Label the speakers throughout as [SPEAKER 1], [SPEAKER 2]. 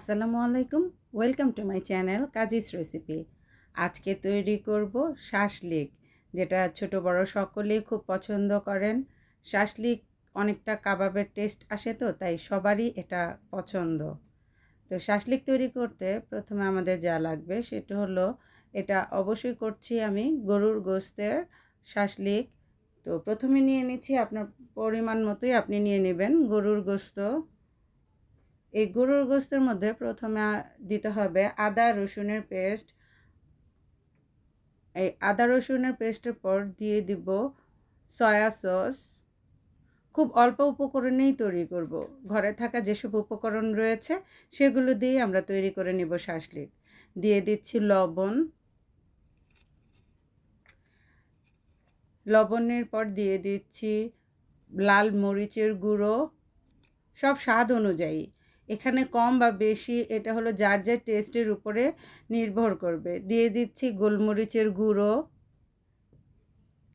[SPEAKER 1] আসসালামু আলাইকুম, welcome to my channel Kazi's recipe. আজকে তৈরি করব শাসলিক যেটা ছোট বড় সকলেই খুব পছন্দ করেন। শাসলিক অনেকটা কাবাবের টেস্ট আসে তো, তাই সবারই এটা পছন্দ। তো শাসলিক তৈরি করতে প্রথমে আমাদের যা লাগবে সেটা হলো, এটা অবশ্যই করছি আমি গরুর গোস্তের শাসলিক তো প্রথমে নিয়ে নিচ্ছি আপনার পরিমাণ মতোই আপনি নিয়ে নেবেন গরুর গোস্ত। এই গরুর গোস্তের মধ্যে প্রথমে দিতে হবে আদা, রসুনের পেস্ট। এই আদা, রসুনের পেস্টের পর দিয়ে দিব সয়া সস। খুব অল্প উপকরণেই তৈরি করব। ঘরে থাকা যেসব উপকরণ রয়েছে, সেগুলো দিয়ে আমরা তৈরি করে নিব শাসলিক। দিয়ে দিচ্ছি লবণ। লবণের পর দিয়ে দিচ্ছি লাল মরিচের গুঁড়ো। সব স্বাদ অনুযায়ী। এখানে কম বা বেশি এটা হলো যার যার টেস্টের উপরে নির্ভর করবে। দিয়ে দিচ্ছি গোলমরিচের গুঁড়ো।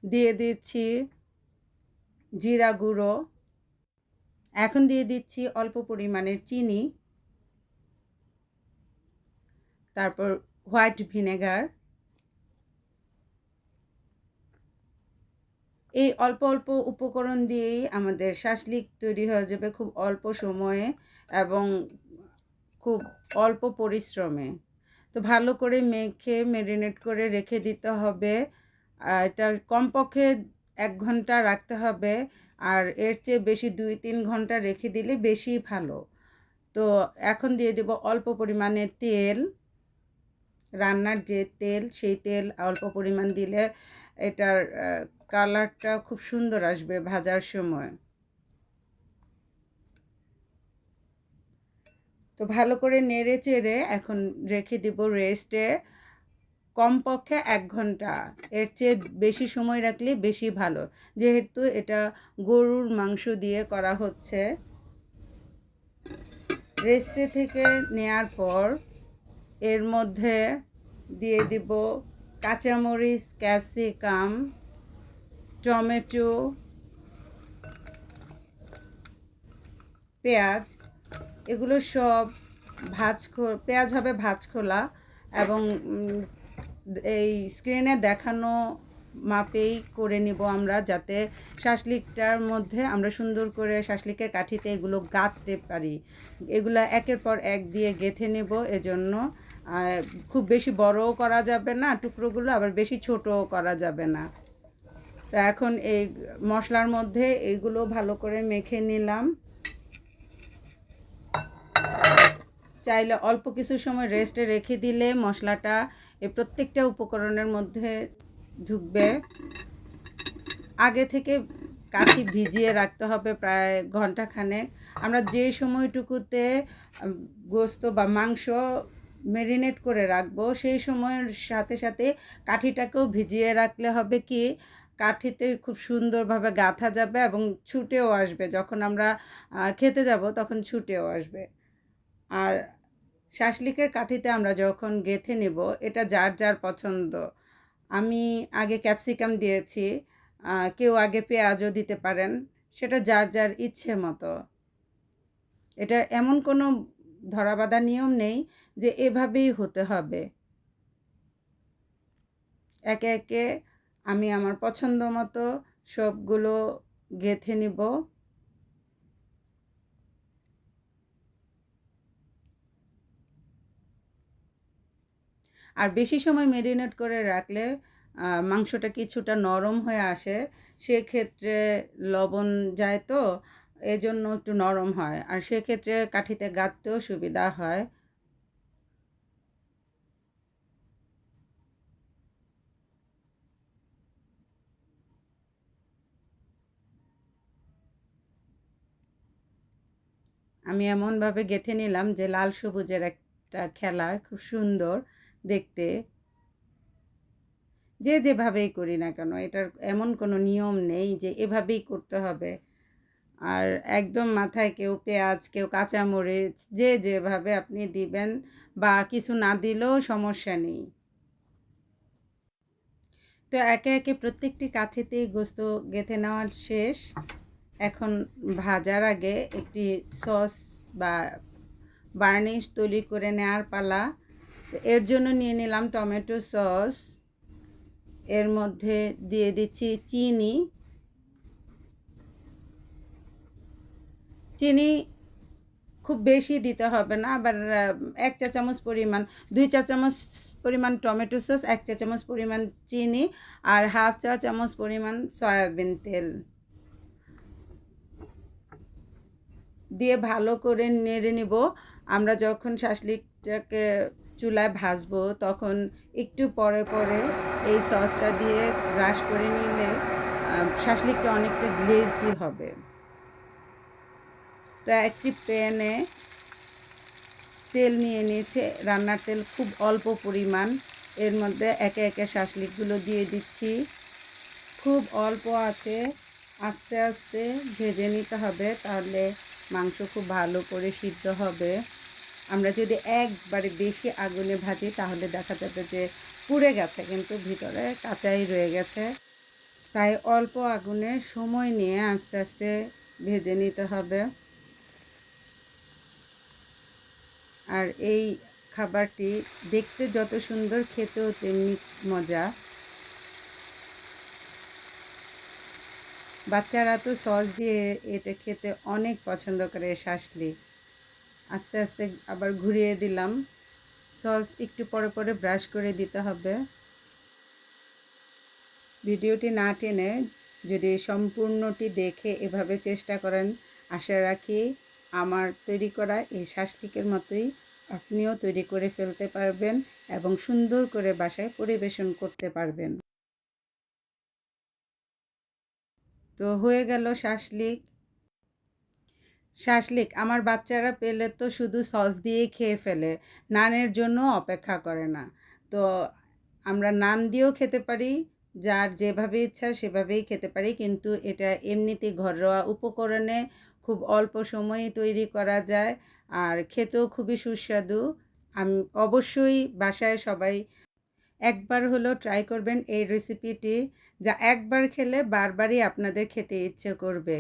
[SPEAKER 1] দিয়ে দিচ্ছি জিরা গুঁড়ো। এখন দিয়ে দিচ্ছি অল্প পরিমাণের চিনি। তারপর হোয়াইট ভিনেগার। এই অল্প অল্প উপকরণ দিয়েই আমাদের শাসলিক তৈরি হয়ে যাবে খুব অল্প সময়ে এবং খুব অল্প পরিশ্রমে। তো ভালো করে মেখে মেরিনেট করে রেখে দিতে হবে। এটা কমপক্ষে এক ঘণ্টা রাখতে হবে। আর এর চেয়ে বেশি দুই, তিন ঘণ্টা রেখে দিলে বেশি ভালো। তো এখন দিয়ে দেব অল্প পরিমাণে তেল। রান্নার যে তেল, সেই তেল অল্প পরিমাণ দিলে এটার কালারটা খুব সুন্দর আসবে ভাজার সময়। তো ভালো করে নেড়ে চেড়ে এখন রেখে দিব রেস্টে। কমপক্ষে এক ঘণ্টা। এর চেয়ে বেশি সময় রাখলে বেশি ভালো। যেহেতু এটা গরুর মাংস দিয়ে করা হচ্ছে। রেস্টে থেকে নেয়ার পর এর মধ্যে দিয়ে দিব কাঁচামরিচ, ক্যাপসিকাম টমেটো, পেঁয়াজ, এগুলো সব ভাজ পেঁয়াজ হবে ভাজ খোলা এবং এই স্ক্রিনে দেখানো মাপেই করে নিব আমরা যাতে শাসলিকটার মধ্যে আমরা সুন্দর করে শাসলিকের কাঠিতে এগুলো গাঁথতে পারি। এগুলো একের পর এক দিয়ে গেথে নেব, এজন্য খুব বেশি বড়ও করা যাবে না, টুকরোগুলো আবার বেশি ছোটও করা যাবে না। তো এখন এই মশলার মধ্যে এইগুলো ভালো করে মেখে নিলাম। চাইলে অল্প কিছু সময় রেস্টে রেখে দিলে মশলাটা এই প্রত্যেকটা উপকরণের মধ্যে ঢুকবে। আগে থেকে কাঠি ভিজিয়ে রাখতে হবে প্রায় ঘন্টাখানেক। আমরা যে সময়টুকুতে গোস্ত বা মাংস ম্যারিনেট করে রাখব, সেই সময়ের সাথে সাথে কাঠিটাকেও ভিজিয়ে রাখলে হবে কি কাঠিতে খুব সুন্দরভাবে গাঁথা যাবে এবং ছুটেও আসবে। যখন আমরা খেতে যাব তখন ছুটেও আসবে। আর শাসলিকের কাঠিতে আমরা যখন গেথে নেব, এটা যার যার পছন্দ। আমি আগে ক্যাপসিকাম দিয়েছি কেউ আগে পেঁয়াজও দিতে পারেন, সেটা যার যার ইচ্ছে মতো। এটার এমন কোনো ধরাবাধা নিয়ম নেই যে এভাবেই হতে হবে। একে একে আমি আমার পছন্দ মতো সবগুলো গেথে নিব। আর বেশি সময় মেরিনেট করে রাখলে মাংসটা কিছুটা নরম হয়ে আসে, সেক্ষেত্রে লবণ যায় তো, এজন্য একটু নরম হয়। আর সেক্ষেত্রে কাঠিতে গাঁততেও সুবিধা হয়। আমি এমনভাবে গেঁথে নিলাম যে লাল সবুজের একটা খেলা খুব সুন্দর দেখতে। যে যেভাবেই করি না কেন, এটার এমন কোনো নিয়ম নেই যে এভাবেই করতে হবে। আর একদম মাথায় কেউ পেঁয়াজ, কেউ কাঁচামরিচ, যে যেভাবে আপনি দিবেন বা কিছু না দিলেও সমস্যা নেই। তো একে একে প্রত্যেকটি কাঠিতেই গোস্ত গেঁথে নেওয়ার শেষ। এখন ভাজার আগে একটি সস বা বার্নিশ তৈরি করে নেওয়ার পালা। এর জন্য নিয়ে নিলাম টমেটো সস। এর মধ্যে দিয়ে দিচ্ছি চিনি। চিনি খুব বেশি দিতে হবে না, আবার এক চা চামচ পরিমাণ, দুই চা চামচ পরিমাণ টমেটো সস, এক চা চামচ পরিমাণ চিনি আর হাফ চা চামচ পরিমাণ সয়াবিন তেল। দিয়ে ভালো করে নেড়ে নিব। আমরা যখন শাসলিকটাকে চুলায় ভাজবো, তখন একটু পরে পরে এই সসটা দিয়ে ব্রাশ করে নিলে শাসলিকটা অনেকটা গ্লেজি হবে। তো একটি প্যানে তেল নিয়ে নিয়েছে। রান্নার তেল খুব অল্প পরিমাণ। এর মধ্যে একে একে শাসলিকগুলো দিয়ে দিচ্ছি। খুব অল্প আছে। আস্তে আস্তে ভেজে নিতে হবে। তাহলে মাংস খুব ভালো করে সিদ্ধ হবে। আমরা যদি একবারে বেশি আগুনে ভাজি, তাহলে দেখা যাবে যে পুড়ে গেছে, কিন্তু ভিতরে কাঁচাই রয়ে গেছে। তাই অল্প আগুনে সময় নিয়ে আস্তে আস্তে ভেজে নিতে হবে। আর এই খাবারটি দেখতে যত সুন্দর, খেতেও তেমনি মজা। বাচ্চারা তো সস দিয়ে এটা খেতে অনেক পছন্দ করে শাসলি। আস্তে আস্তে আবার ঘুরিয়ে দিলাম। সস একটু পরে পরে ব্রাশ করে দিতে হবে। ভিডিওটি না টেনে যদি সম্পূর্ণটি দেখে এভাবে চেষ্টা করেন, আশা রাখি আমার তৈরি করা এই শাসলিকের মতোই আপনিও তৈরি করে ফেলতে পারবেন এবং সুন্দর করে বাসায় পরিবেশন করতে পারবেন। তো হয়ে গেল শাসলিক শাসলিক আমার বাচ্চারা পেলে তো শুধু সস দিয়ে খেয়ে ফেলে, নানের জন্য অপেক্ষা করে না। তো আমরা নান দিয়েও খেতে পারি, যার যেভাবে ইচ্ছা সেভাবেই খেতে পারি, কিন্তু এটা এমনিতে ঘরোয়া উপকরণে খুব অল্প সময়ে তৈরি করা যায়, আর খেতেও খুবই সুস্বাদু। আমি অবশ্যই বাসায় সবাই একবার হলো ট্রাই করবেন এই রেসিপিটি যা একবার খেলে বারবারই আপনাদের খেতে ইচ্ছে করবে।